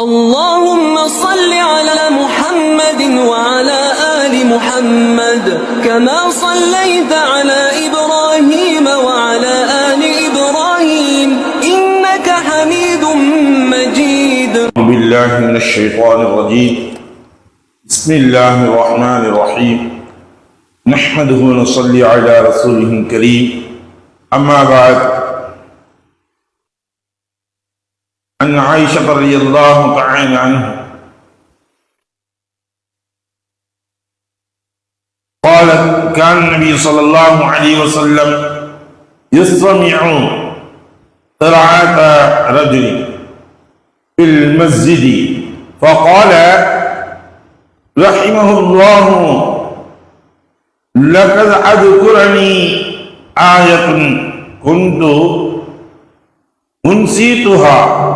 اللهم صل على محمد وعلى آل محمد كما صليت على إبراهيم وعلى آل إبراهيم إنك حميد مجيد. بالله من الشيطان الرجيم. بسم الله الرحمن الرحيم. نحمده ونصلي على رسوله الكريم. أما بعد. عن عائشة رضي الله تعالى عنه قالت كان النبي صلى الله عليه وسلم يستمع قراءة رجل في المسجد فقال رحمه الله لقد أذكرني آية كنت أنسيتها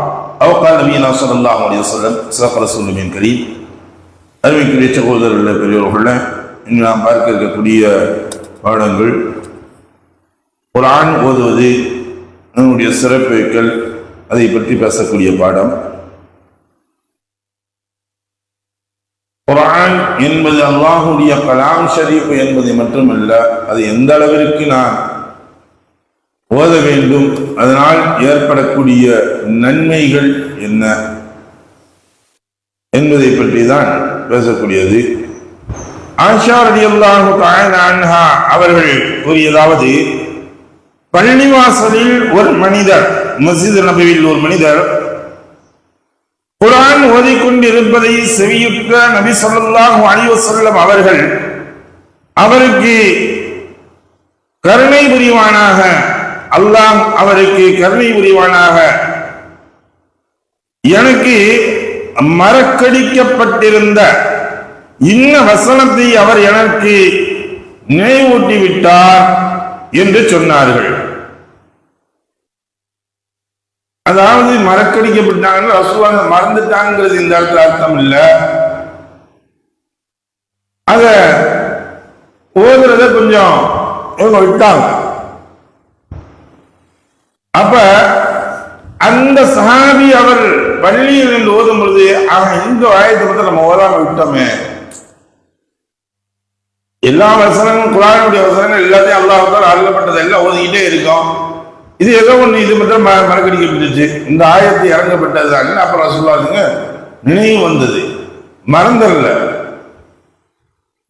அவ கால நவீனா சொல்லலாம் அலைய சொல்லம் சிறப்பர சொல்லுமின் கரி அருமைக்குரிய சகோதரர்கள் பெரியவர்களில் இங்கு நாம் பார்க்க இருக்கக்கூடிய பாடங்கள் ஒரு ஆண் ஓதுவது நம்முடைய சிறப்புகள் அதை பற்றி பேசக்கூடிய பாடம் குரான் என்பது அல்லாஹுடைய கலாம் ஷரீஃப் என்பது மட்டுமல்ல அது எந்த அளவிற்கு நான் ஓத வேண்டும். அதனால் ஏற்படக்கூடிய நன்மைகள் என்ன? என்பதை பற்றி தான் பேசக்கூடியது. ஆஷா ரலியல்லாஹு அன்ஹா அவர்கள் கூறியதாவது பள்ளிவாசலில் ஒரு மனிதர் மஸ்ஜித் நபியில் ஒரு மனிதர் குரான் ஓதிக்கொண்டிருப்பதை செவியுற்ற நபி சொல்லாஹு அலிவசல்லம் அவர்கள் அவருக்கு கருணை புரிவானாக அல்லாஹ் அவருக்கு கருணை புரிவானாக. எனக்கு மறக்கடிக்கப்பட்டிருந்த இன்ன வசனத்தை அவர் எனக்கு நினைவூட்டி விட்டார் என்று சொன்னார்கள். அதாவது மறக்கடிக்கப்பட்டாங்க ரசூலாங்க மறந்துட்டாங்கிறது இந்த இடத்துல அர்த்தம் இல்ல. அத ஓதுறத கொஞ்சம் இவங்க விட்டாங்க. அப்ப அந்த சஹாபி அவர் பள்ளியில் இருந்து ஓதும் பொழுது ஆனா இந்த ஆயத்தை மட்டும் நம்ம ஓதாம விட்டோமே. எல்லா வசனங்களும் குரானுடைய வசனங்கள் எல்லாத்தையும் அல்லாஹால் அருளப்பட்டது எல்லாம் ஓதிக்கிட்டே இருக்கும். இது ஏதோ ஒண்ணு இது மட்டும் ம- மறக்கடிக்கப்பட்டுச்சு. இந்த ஆயத்தை இறங்கப்பட்டது தான். அப்புறம் சொல்லாதுங்க நினைவு வந்தது. மறந்துடல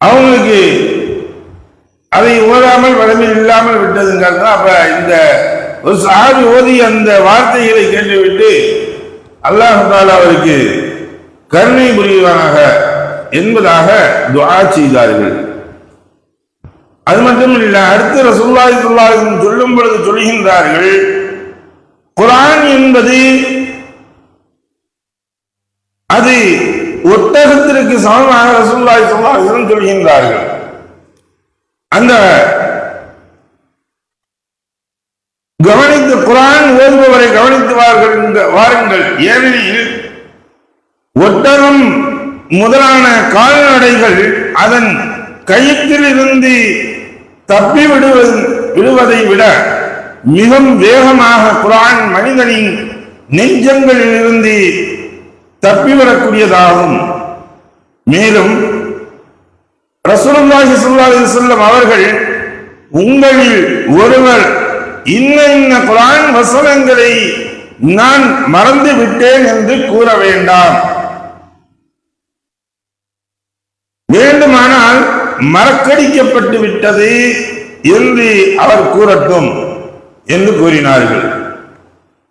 அவங்களுக்கு அதை ஓதாமல் வலிமை இல்லாமல் விட்டதுங்கிறது தான் அப்ப இந்த ஒரு சாபி ஓதி அந்த வார்த்தைகளை கேட்டுவிட்டு அல்லாஹ் அவருக்கு கருணை புரிவானாக என்பதாக துவா செய்தார்கள். அது மட்டும் இல்ல அடுத்து ரசூலுல்லாஹி ஸல்லல்லாஹு சொல்லும் பொழுது சொல்கின்றார்கள் குரான் என்பது அது ஒட்டகத்திற்கு சமமாக ரசூலுல்லாஹி ஸல்லல்லாஹு சொல்கின்றார்கள். அந்த கவனித்து குரான் ஓதுபவரை கவனித்து வாருங்கள் ஏனெனில் ஒட்டகம் முதலான கால்நடைகள் அதன் கயிற்றில் இருந்து தப்பி விடுவது விடுவதை விட மிகவும் வேகமாக குரான் மனிதனின் நெஞ்சங்களில் இருந்து தப்பி வரக்கூடியதாகும். மேலும் ரசூலுல்லாஹி ஸல்லல்லாஹு அலைஹி வஸல்லம் அவர்கள் உங்களில் ஒருவர் இன்ன இன்ன குர்ஆன் வசனங்களை நான் மறந்து விட்டேன் என்று கூற வேண்டாம். வேண்டுமானால் மறக்கடிக்கப்பட்டு விட்டது என்று அவர் கூறட்டும் என்று கூறினார்கள்.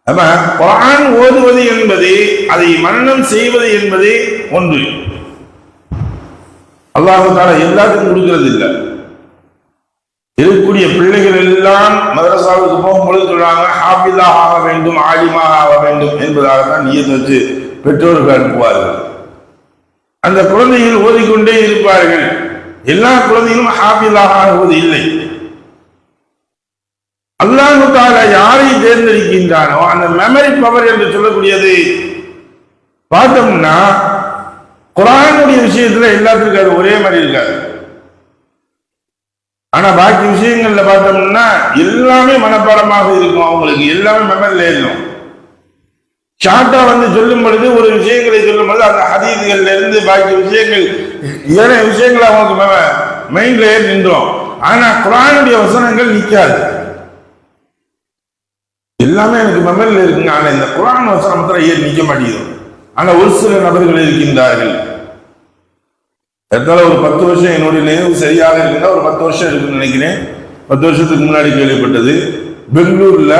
அப்ப குர்ஆன் ஓதுவது என்பது அதை மரணம் செய்வது என்பது ஒன்று. அல்லாஹு தாலா எல்லாருக்கும் கொடுக்கிறது இல்லை இருக்கக்கூடிய பிள்ளைகள் எல்லாம் சொல்றாங்க ஆக வேண்டும் ஆலிமாக ஆக வேண்டும் என்பதாகத்தான் நியத்து வச்சு பெற்றோர்கள் அனுப்புவார்கள். அந்த குழந்தைகள் ஓதிக்கொண்டே இருப்பார்கள். எல்லா குழந்தைகளும் ஹாஃபிதாக ஆகுவது இல்லை. அல்லாஹு தாலா யாரை தேர்ந்தெடுக்கின்றானோ அந்த மெமரி பவர் என்று சொல்லக்கூடியது பார்த்தோம்னா குரானுடைய விஷயத்துல எல்லாத்துக்கும் அது ஒரே மாதிரி இருக்காது. ஆனா பாக்கி விஷயங்கள்ல பார்த்தோம்னா எல்லாமே மனப்பாடமாக இருக்கும் அவங்களுக்கு. எல்லாமே மெமரியில் ஏறிடும் ஷார்ட்டா வந்து சொல்லும் பொழுது ஒரு விஷயங்களை சொல்லும் பொழுது அந்த ஹதீதுகள்ல இருந்து பாக்கி விஷயங்கள் ஏனைய விஷயங்கள் அவங்களுக்கு மைண்ட்ல ஏறி நின்றோம். ஆனா குரானுடைய வசனங்கள் நிற்காது எல்லாமே எனக்கு மெமரியில் இருக்குங்க. ஆனா இந்த குரான் வசனம் மாத்திரம் ஏறி நிற்க மாட்டேங்குது? ஆனா ஒரு சில நபர்கள் இருக்கின்றார்கள். எத்தால ஒரு பத்து வருஷம் என்னுடைய நினைவு சரியாக இருக்குன்னா ஒரு பத்து வருஷம் இருக்குன்னு நினைக்கிறேன். பத்து வருஷத்துக்கு முன்னாடி கேள்விப்பட்டது. பெங்களூர்ல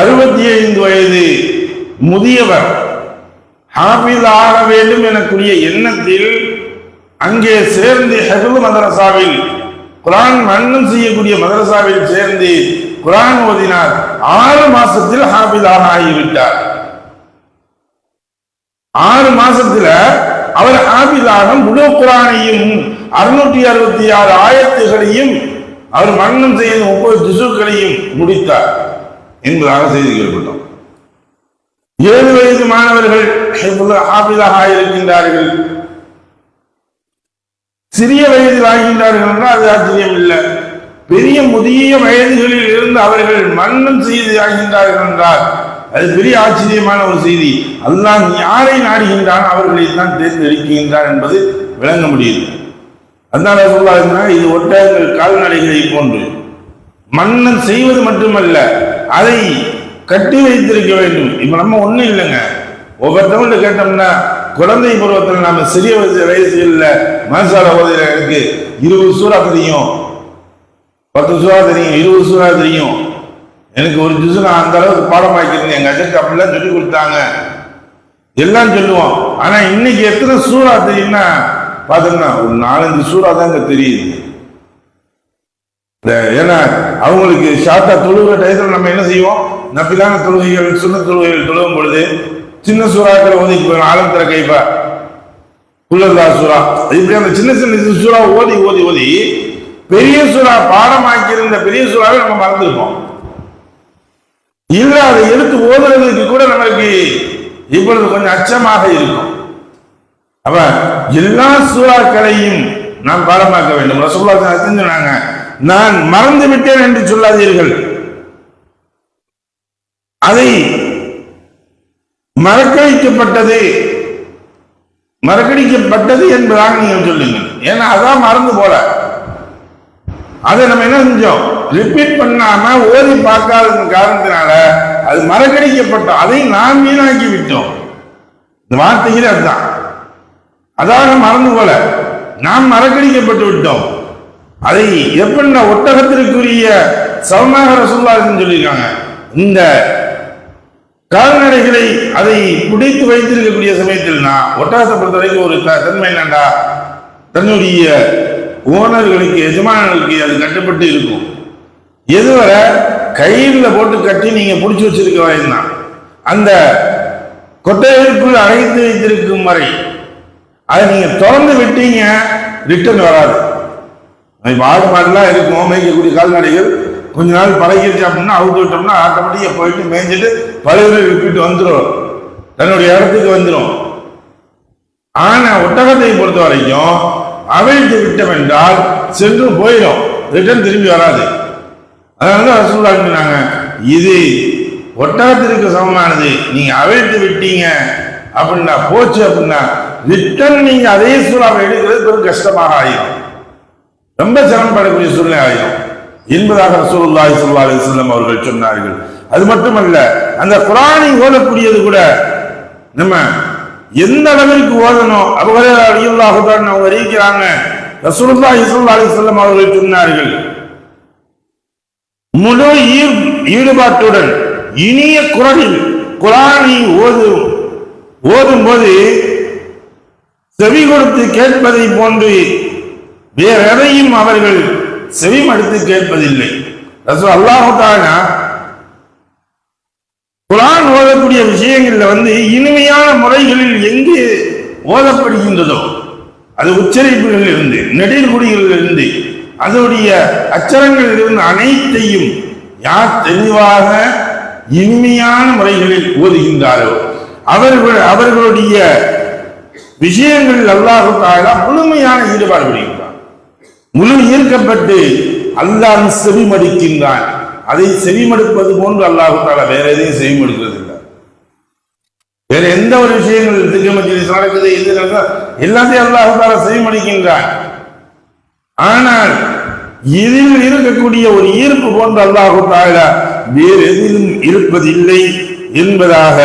அறுபத்தி ஐந்து வயது முதியவர் ஹாஃபிஸ் ஆக வேண்டும் எனக்குரிய எண்ணத்தில் அங்கே சேர்ந்து ஹெஃபுல் மதரசாவில் குரான் மன்னம் செய்யக்கூடிய மதரசாவில் சேர்ந்து குரான் ஓதினார். ஆறு மாசத்தில் ஹாபிதாக ஆகிவிட்டார். ஆறு மாசத்துல அவர் ஹாஃபிஸாக முழு குரானையும் அறுநூற்றி அறுபத்தி ஆறு ஆயத்துகளையும் அவர் மன்னம் செய்த முப்பது திசுக்களையும் முடித்தார் என்பதாக செய்தி கேள்விப்பட்டோம் ஏழு வயது மாணவர்கள் ஹாஃபிஸாக இருக்கின்றார்கள். சிறிய வயதில் ஆகின்றார்கள் என்றால் அது ஆச்சரியம் இல்லை. பெரிய முதிய வயதுகளில் இருந்து அவர்கள் மன்னம் செய்து ஆகின்றார்கள் என்றால் அது பெரிய ஆச்சரியமான ஒரு செய்தி. அல்லாஹ் யாரை நாடுகின்றான் அவர்களை தான் தேர்ந்தெடுக்கின்றான் என்பது விளங்க முடியுது. அதனால சொல்லாதுன்னா இது ஒட்டகங்கள் கால்நடைகளை போன்று. மன்னன் செய்வது மட்டுமல்ல அதை கட்டி வைத்திருக்க வேண்டும். இப்ப நம்ம ஒண்ணும் இல்லைங்க. ஒவ்வொருத்தவங்கள்ட்ட கேட்டோம்னா குழந்தை பருவத்தில் நாம சிறிய வயசு வயசுகளில் மனசால ஓதையில எனக்கு இருபது சூறா தெரியும். பத்து சூறா தெரியும் இருபது சூறா தெரியும். எனக்கு ஒரு ஜூஸ் நான் அந்த அளவுக்கு பாடமாக்கியிருந்தேன். எங்க அஜக்கு அப்படிலாம் சொல்லி கொடுத்தாங்க. எல்லாம் சொல்லுவோம் ஆனா இன்னைக்கு எத்தனை சூறா தெரியும்னா பாத்தீங்கன்னா ஒரு நாலஞ்சு சூறா தாங்க தெரியுது. ஏன்னா அவங்களுக்கு ஷார்ட்டா தொழுகிற டயத்தில் நம்ம என்ன செய்வோம்? நப்பிலான தொழுகைகள் சின்ன தொழுகைகள் தொழுகும் பொழுது சின்ன சூறாக்களை ஓதி ஆழம் திற கைப்பா. குள்ளதா சூறா. இப்படி அந்த சின்ன சின்ன சூறா ஓதி ஓதி ஓதி பெரிய சூறா பாடமாக்கி இருந்த பெரிய சூறாவை நம்ம மறந்துருப்போம். இல்லை அதை எடுத்து ஓதுறதுக்கு கூட நமக்கு இப்பொழுது கொஞ்சம் அச்சமாக இருக்கும். அப்ப எல்லா சூறாக்களையும் நாம் பாடமாக்க வேண்டும். ரசூல்லா சொன்னாங்க நான் மறந்து விட்டேன் என்று சொல்லாதீர்கள். அதை மறக்கடிக்கப்பட்டது மறக்கடிக்கப்பட்டது என்பதாக நீங்கள் சொல்லுங்கள். ஏன்னா அதான் மறந்து போல. அதை நம்ம என்ன செஞ்சோம்? ரிப்பீட் பண்ணாம ஓதி பார்க்காத காரணத்தினால அது மறக்கடிக்கப்பட்டோம். அதை நாம் வீணாக்கி விட்டோம் இந்த வார்த்தைகள் அதுதான். அதாக மறந்து போல நாம் மறக்கடிக்கப்பட்டு விட்டோம். அதை எப்படின்னா ஒட்டகத்திற்குரிய சவமாக ரசூல்லான்னு சொல்லியிருக்காங்க. இந்த கால்நடைகளை அதை பிடித்து வைத்திருக்கக்கூடிய சமயத்தில் நான் ஒட்டகத்தை பொறுத்த வரைக்கும் ஒரு தன்மை என்னண்டா? தன்னுடைய ஓனர்களுக்கு எஜமானர்களுக்கு அது கட்டுப்பட்டு இருக்கும். எதுவரை? கையில் போட்டு கட்டி நீங்க பிடிச்சி வச்சிருக்க வரையும் அந்த கொட்டைகளுக்குள் அழைத்து வைத்திருக்கும் வரை அதை நீங்க திறந்து விட்டீங்க ரிட்டர்ன் வராது. இப்போ ஆடு மாடுலாம் இருக்கும் மேய்க்கக்கூடிய கால்நடைகள். கொஞ்ச நாள் பழகிடுச்சு அப்படின்னா அவுட்டு விட்டோம்னா ஆட்டோமேட்டிக்காக போயிட்டு மேய்ஞ்சிட்டு பழைய விட்டுட்டு வந்துடும் தன்னுடைய இடத்துக்கு வந்துடும் ஆனால் ஒட்டகத்தை பொறுத்த வரைக்கும் அவிழ்த்து விட்டோம் என்றால் சென்று போயிடும். ரிட்டர்ன் திரும்பி வராது. அதனால தான் ரசூல்லா சொன்னாங்க இது ஒட்டகத்திற்கு சமமானது. நீங்க அவிழ்த்து விட்டீங்க. அப்படின்னா போச்சு அப்படின்னா ரிட்டர்ன் நீங்க அதே சூறாவை எடுக்கிறது பெரும் கஷ்டமாக ஆயிரும். ரொம்ப சிரமப்படக்கூடிய சூழ்நிலை ஆயிரும். என்பதாக ரசூலுல்லாஹி ஸல்லல்லாஹு அலைஹி வஸல்லம் அவர்கள் சொன்னார்கள். அது மட்டுமல்ல அந்த குரானை ஓதக்கூடியது கூட நம்ம எந்த அளவிற்கு ஓதணும் அபுஹரே ரலியல்லாஹு அவங்க அறிவிக்கிறாங்க. ரசூலுல்லாஹி ஸல்லல்லாஹு அலி சொல்லம் அவர்கள் சொன்னார்கள் முழு ஈடுபாட்டுடன் இனிய குரலில் குரானை ஓதும் ஓதும் போது செவி கொடுத்து கேட்பதை போன்று வேற எதையும் அவர்கள் செவி மடுத்து கேட்பதில்லை. ரசூல் அல்லாஹு தானா குரான் ஓதக்கூடிய விஷயங்கள்ல வந்து இனிமையான முறைகளில் எங்கு ஓதப்படுகின்றதோ அது உச்சரிப்புகளில் இருந்து நெடில்குடிகளில் இருந்து அதனுடைய அச்சரங்களில் இருந்து அனைத்தையும் யார் தெளிவாக இனிமையான முறைகளில் ஓதுகின்றாரோ அவர்கள் அவர்களுடைய விஷயங்களில் அல்லாஹு தாலா முழுமையான ஈடுபாடு கொள்கின்றான். முழு ஈர்க்கப்பட்டு அல்லாஹ் செவிமடிக்கின்றான். அதை செவிமடுப்பது போன்று அல்லாஹு தாலா வேற எதையும் செவிமடுக்கிறது இல்லை வேற எந்த ஒரு விஷயங்கள் திக்கு நடக்குது இது எல்லாத்தையும் அல்லாஹ் தாலா செய்மணிக்கின்றான் ஆனால் இதில் இருக்கக்கூடிய ஒரு ஈர்ப்பு போன்ற அல்லாஹு தாலா வேறு எதிலும் இருப்பதில்லை என்பதாக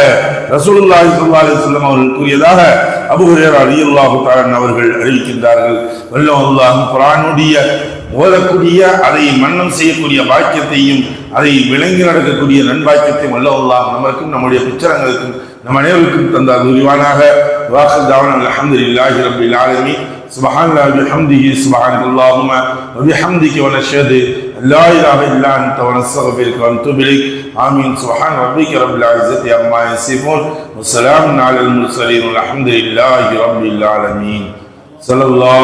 ரசூலுல்லாஹி ஸல்லல்லாஹு அலைஹி வஸல்லம் அவர்கள் கூறியதாக அபூ ஹுரைரா ரலியல்லாஹு தஆலா அவர்கள் அறிவிக்கின்றார்கள். வல்லம் அல்லாஹ் குர்ஆனுடைய ஓதக்கூடிய அதை மன்னம் செய்யக்கூடிய பாக்கியத்தையும் அதை விளங்கி நடக்கக்கூடிய நன்பாக்கியத்தையும் வல்லம் அல்லாஹ் நமக்கும் நம்முடைய பிச்சரங்களுக்கும் நம் அனைவருக்கும் தந்தார் உரிவானாக வாசல் தாவன் அல்ஹம்துலில்லாஹி ரப்பில் ஆலமீன் سبحان الله بحمده سبحانك اللهم وبحمدك ونشهد أن لا إله إلا أنت ونستغفرك ونتوب إليك آمين سبحان ربك رب العزة عما يصفون وسلام على المرسلين والحمد لله رب العالمين صلى الله